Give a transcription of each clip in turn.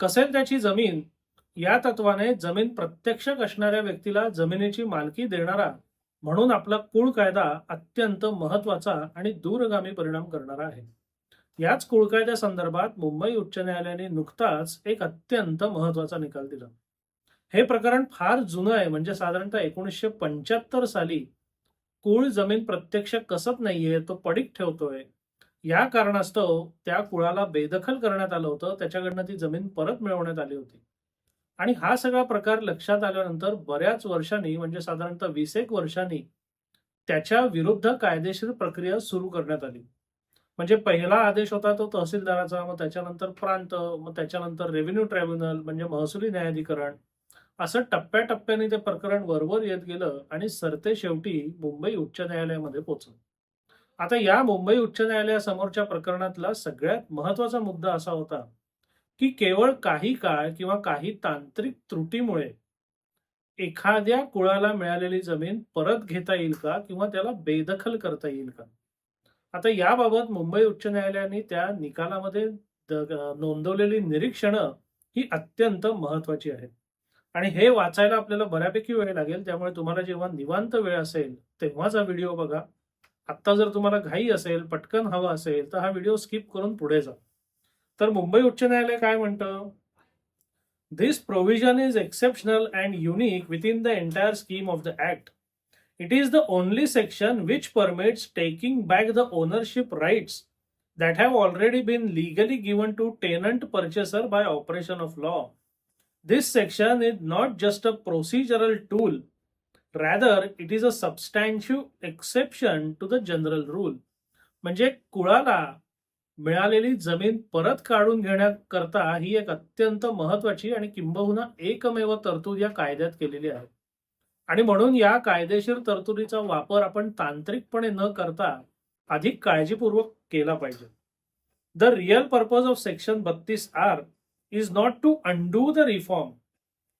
कसेल त्याची जमीन? या तत्वाने जमीन प्रत्यक्षक असणाऱ्या व्यक्तीला जमिनीची मालकी देणारा म्हणून आपला कुळ कायदा अत्यंत महत्त्वाचा आणि दूरगामी परिणाम करणारा आहे. याच कुळ कायद्या संदर्भात मुंबई उच्च न्यायालयाने नुकताच एक अत्यंत महत्त्वाचा निकाल दिला. हे प्रकरण फार जुनं आहे म्हणजे साधारणतः एकोणीसशे पंच्याहत्तर साली कुळ जमीन प्रत्यक्ष कसत नाहीये तो पडीक ठेवतोय. या कारणास्तव त्या कुळाला बेदखल करण्यात आलं होतं. त्याच्याकडनं ती जमीन परत मिळवण्यात आली होती. आणि हा सगळा प्रकार लक्षात आल्यानंतर बऱ्याच वर्षांनी म्हणजे साधारणतः वीस एक वर्षांनी त्याच्या विरुद्ध कायदेशीर प्रक्रिया सुरू करण्यात आली. म्हणजे पहिला आदेश होता तो तहसीलदाराचा मग त्याच्यानंतर प्रांत मग त्याच्यानंतर रेव्हेन्यू ट्रायब्युनल म्हणजे महसुली न्यायाधिकरण. असं टप्प्याटप्प्याने ते प्रकरण वरवर येत गेलं आणि सरते शेवटी मुंबई उच्च न्यायालयामध्ये पोचलं. आता या मुंबई उच्च न्यायालयासमोरच्या प्रकरणातला सगळ्यात महत्त्वाचा मुद्दा असा होता की केवळ काही काळ किंवा काही तांत्रिक त्रुटीमुळे एखाद्या कुळाला मिळालेली जमीन परत घेता येईल का किंवा त्याला बेदखल करता येईल का? आता याबाबत मुंबई उच्च न्यायालयाने त्या निकालामध्ये नोंदवलेली निरीक्षणं ही अत्यंत महत्वाची आहेत. आणि हे वाचायला आपल्याला बऱ्यापैकी वेळ लागेल त्यामुळे तुम्हाला जेव्हा निवांत वेळ असेल तेव्हाच हा व्हिडिओ बघा. आत्ता जर तुम्हाला घाई असेल पटकन हवा असेल तर हा व्हिडिओ स्किप करून पुढे जा. तर मुंबई उच्च न्यायालय काय म्हणतं? This provision is exceptional and unique with in the entire scheme of the act it is the only section which permits taking back the ownership rights that have already been legally given to tenant purchaser by operation of law. This section is not just a procedural tool, rather it is a substantive exception to the general rule म्हणजे कुळाला मिळालेली जमीन परत काढून घेण्याकरता ही एक अत्यंत महत्वाची आणि किंबहुना एकमेव तरतूद या कायद्यात केलेली आहे. आणि म्हणून या कायदेशीर तरतुदीचा वापर आपण तांत्रिकपणे न करता अधिक काळजीपूर्वक केला पाहिजे. The real purpose of section बत्तीस R is not to undo the reform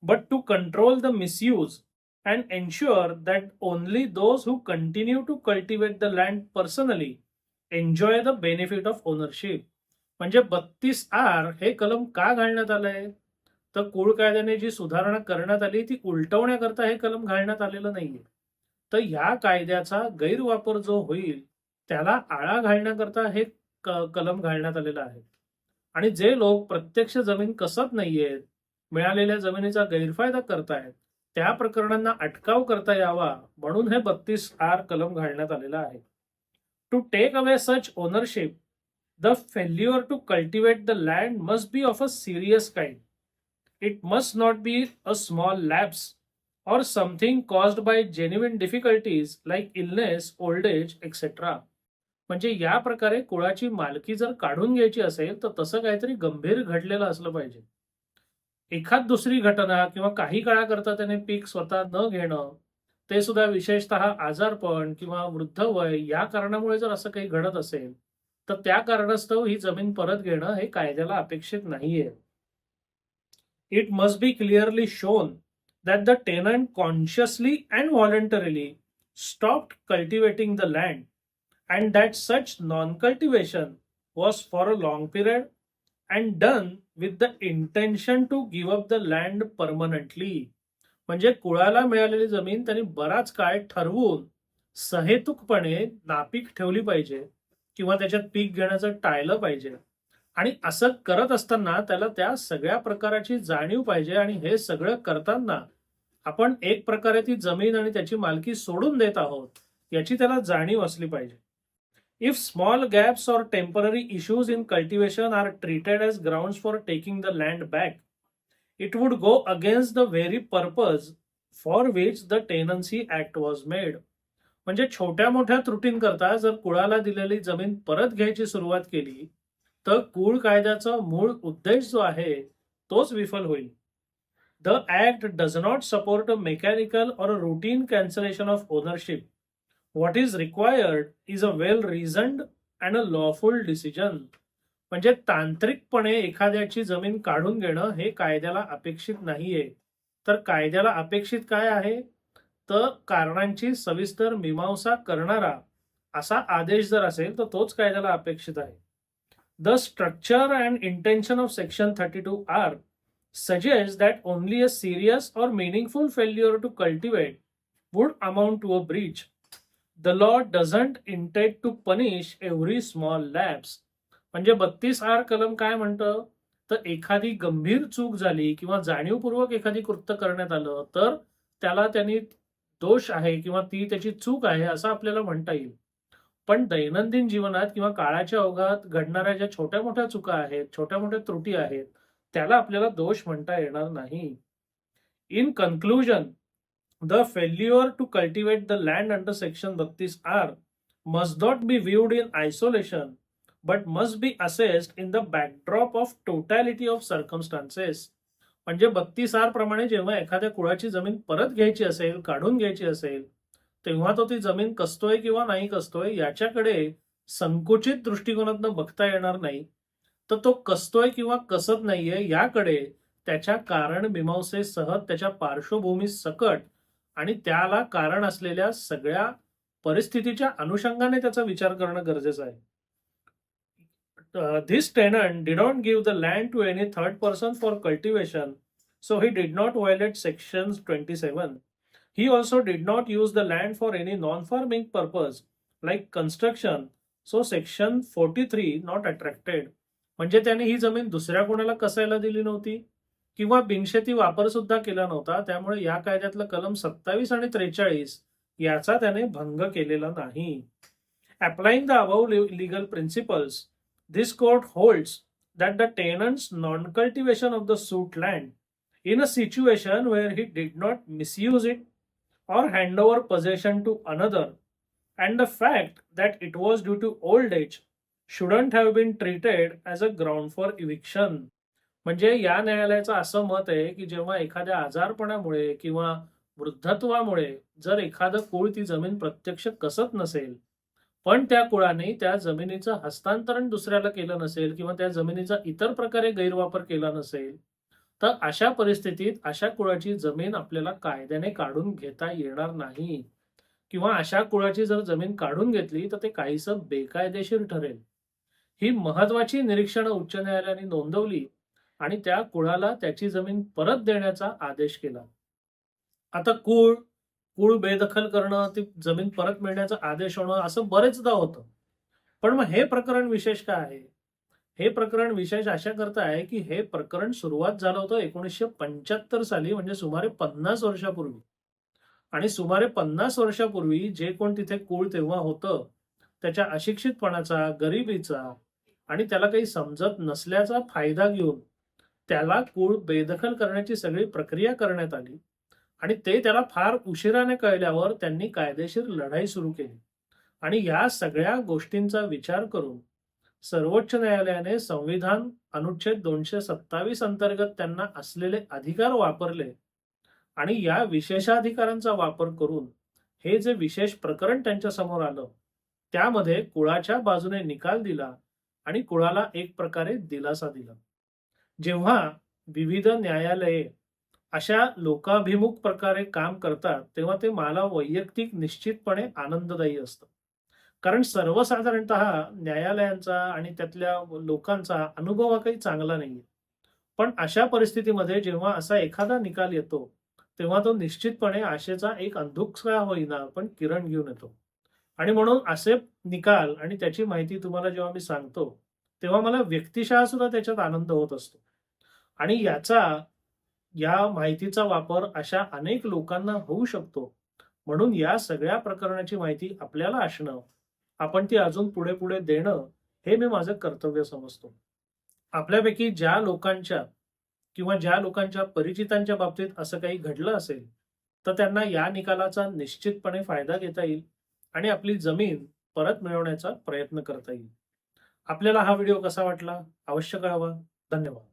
but to control the misuse and ensure that only those who continue to cultivate the land personally enjoy the benefit of ownership म्हणजे बत्तीस R हे कलम का घालण्यात आलंय? तर कुळ कायद्याने जी सुधारणा करण्यात आली ती उलटवण्याकरता हे कलम घालण्यात आलेलं नाहीये. तर ह्या कायद्याचा गैरवापर जो होईल त्याला आळा घालण्याकरता हे कलम घालण्यात आलेलं आहे. आणि जे लोक प्रत्यक्ष जमीन कसत नाहीयेत मिळालेल्या जमिनीचा गैरफायदा करतायत त्या प्रकरणांना अटकाव करता यावा म्हणून हे बत्तीस आर कलम घालण्यात आलेला आहे. To take away such ownership the failure to cultivate the land must be of a serious kind it must not be a small lapse or something caused by genuine difficulties like illness, old age, etc. म्हणजे या प्रकारे कुळाची मालकी जर काढून घ्यायची असेल तर तसं काहीतरी गंभीर घडलेलं असलं पाहिजे. एखाद दुसरी घटना किंवा काही काळाकरता त्याने पीक स्वतः न घेणं ते सुद्धा विशेषतः आजारपण किंवा वृद्ध वय या कारणामुळे जर असं काही घडत असेल तर त्या कारणास्तव ही जमीन परत घेणं हे कायद्याला अपेक्षित नाहीये. It must be clearly shown that the tenant consciously and voluntarily stopped cultivating the land and that such non cultivation was for a long period and done with the intention to give up the land permanently. म्हणजे कुळाला मिळालेली जमीन त्यांनी बराच काळ ठरवून सहेतुकपणे नापीक ठेवली पाहिजे किंवा त्याच्यात पीक घेण्याचं टाळलं पाहिजे. आणि असं करत असताना त्याला त्या सगळ्या प्रकाराची जाणीव पाहिजे आणि हे सगळं करताना आपण एक प्रकारे ती जमीन आणि त्याची मालकी सोडून देत आहोत याची त्याला जाणीव असली पाहिजे. If small gaps or temporary issues in cultivation are treated as ground for taking the land back, it would go against the very purpose for which the tenancy act was made म्हणजे छोट्या मोठ्या त्रुटींकरता जर कुळाला दिलेली जमीन परत घ्यायची सुरुवात केली तर कुळ कायद्याचा मूळ उद्देश जो आहे तोच विफल होईल. The act does not support mechanical or routine cancellation of ownership what is required is a well reasoned and a lawful decision म्हणजे तांत्रिकपणे एखाद्याची जमीन काढून घेणं हे कायद्याला अपेक्षित नाहीये. तर कायद्याला अपेक्षित काय आहे? तर कारणांची सविस्तर मीमांसा करणारा असा आदेश जर असेल तर तोच कायद्याला अपेक्षित आहे. The structure and intention of section thirty two R suggest that only a serious or meaningful failure to cultivate would amount to a breach The law doesn't intend to punish every small lapse. म्हणजे बत्तीस R कलम काय म्हणतं? तर एखादी गंभीर चूक झाली किंवा जाणीवपूर्वक एखादी कृत्य करण्यात आलं तर त्याला त्यांनी दोष आहे किंवा ती त्याची चूक आहे असं आपल्याला म्हणता येईल. पण दैनंदिन जीवनात किंवा काळाच्या अवघात घडणाऱ्या ज्या छोट्या मोठ्या चुका आहेत छोट्या मोठ्या त्रुटी आहेत त्याला आपल्याला दोष म्हणता येणार नाही. In conclusion the failure to cultivate the land under section बत्तीस R must not be viewed in isolation but must be assessed in the backdrop of totality of circumstances म्हणजे बत्तीस आर प्रमाणे जेव्हा एखाद्या कुळाची जमीन परत घ्यायची असेल काढून घ्यायची असेल तेव्हा तो ती जमीन कसतोय किंवा नाही कसतोय याच्याकडे संकुचित दृष्टिकोनातनं बघता येणार नाही. तर तो कसतोय किंवा कसत नाहीये याकडे त्याच्या कारण मीमांसेसह त्याच्या पार्श्वभूमी सकट आणि त्याला कारण असलेल्या सगळ्या परिस्थितीच्या अनुषंगाने त्याचा विचार करणं गरजेचं आहे. This tenant did don't give the land to any third person for cultivation so he did not violate section twenty seven he also did not use the land for any non farming purpose like construction so section forty three not attracted म्हणजे त्याने ही जमीन दुसऱ्या कोणाला कसायला दिली नव्हती? किंवा बिनशेती वापर सुद्धा केला नव्हता त्यामुळे या कायद्यातलं कलम सत्तावीस आणि त्रेचाळीस याचा त्याने भंग केलेला नाही. Applying the above legal principles this court hold that the tenant's non cultivation of the suit land in a situation where he did not misuse it or hand over possession to another and the fact that it was due to old age shouldn't have been treated as a ground for eviction म्हणजे या न्यायालयाचं असं मत आहे की जेव्हा एखाद्या आजारपणामुळे किंवा वृद्धत्वामुळे जर एखादं कुळ ती जमीन प्रत्यक्ष कसत नसेल पण त्या कुळाने त्या जमिनीचं हस्तांतरण दुसऱ्याला केलं नसेल किंवा त्या जमिनीचा इतर प्रकारे गैरवापर केला नसेल तर अशा परिस्थितीत अशा कुळाची जमीन आपल्याला कायद्याने काढून घेता येणार नाही. किंवा अशा कुळाची जर जमीन काढून घेतली तर ते काहीसं बेकायदेशीर ठरेल. ही महत्वाची निरीक्षणं उच्च न्यायालयाने नोंदवली. आणि त्या कुळाला त्याची जमीन परत देण्याचा आदेश केला. आता कुळ कुळ बेदखल करणं ती जमीन परत मिळण्याचा आदेश होणं असं बरेचदा होतं. पण मग हे प्रकरण विशेष काय आहे? हे प्रकरण विशेष अशा करता आहे की हे प्रकरण सुरुवात झालं होतं एकोणीसशे पंच्याहत्तर साली म्हणजे सुमारे पन्नास वर्षापूर्वी. आणि सुमारे पन्नास वर्षापूर्वी जे कोण तिथे कुळ तेव्हा होतं त्याच्या अशिक्षितपणाचा गरिबीचा आणि त्याला काही समजत नसल्याचा फायदा घेऊन त्याला कुळ बेदखल करण्याची सगळी प्रक्रिया करण्यात आली आणि ते त्याला फार उशिराने कळल्यावर त्यांनी कायदेशीर लढाई सुरू केली. आणि या सगळ्या गोष्टींचा विचार करून सर्वोच्च न्यायालयाने संविधान अनुच्छेद दोनशे सत्तावीस अंतर्गत त्यांना असलेले अधिकार वापरले आणि या विशेषाधिकारांचा वापर करून हे जे विशेष प्रकरण त्यांच्यासमोर आलं त्यामध्ये कुळाच्या बाजूने निकाल दिला आणि कुळाला एक प्रकारे दिलासा दिला. जेव्हा विविध न्यायालये अशा लोकाभिमुख प्रकारे काम करतात तेव्हा ते मला वैयक्तिक निश्चितपणे आनंददायी असतं. कारण सर्वसाधारणत न्यायालयांचा आणि त्यातल्या लोकांचा अनुभव हा काही चांगला नाहीये. पण अशा परिस्थितीमध्ये जेव्हा असा एखादा निकाल येतो तेव्हा तो निश्चितपणे आशेचा एक अंधुकसा होईना पण किरण घेऊन येतो. आणि म्हणून असे निकाल आणि त्याची माहिती तुम्हाला जेव्हा मी सांगतो तेव्हा मला व्यक्तिशः सुद्धा त्याच्यात आनंद होत असतो. आणि याचा या माहितीचा वापर अशा अनेक लोकांना होऊ शकतो. म्हणून या सगळ्या प्रकरणाची माहिती आपल्याला असणं आपण ती अजून पुढे पुढे देणं हे मी माझं कर्तव्य समजतो. आपल्यापैकी ज्या लोकांच्या किंवा ज्या लोकांच्या परिचितांच्या बाबतीत असं काही घडलं असेल तर त्यांना या निकालाचा निश्चितपणे फायदा घेता येईल आणि आपली जमीन परत मिळवण्याचा प्रयत्न करता येईल. आपल्याला हा व्हिडिओ कसा वाटला? अवश्य कळवा. धन्यवाद.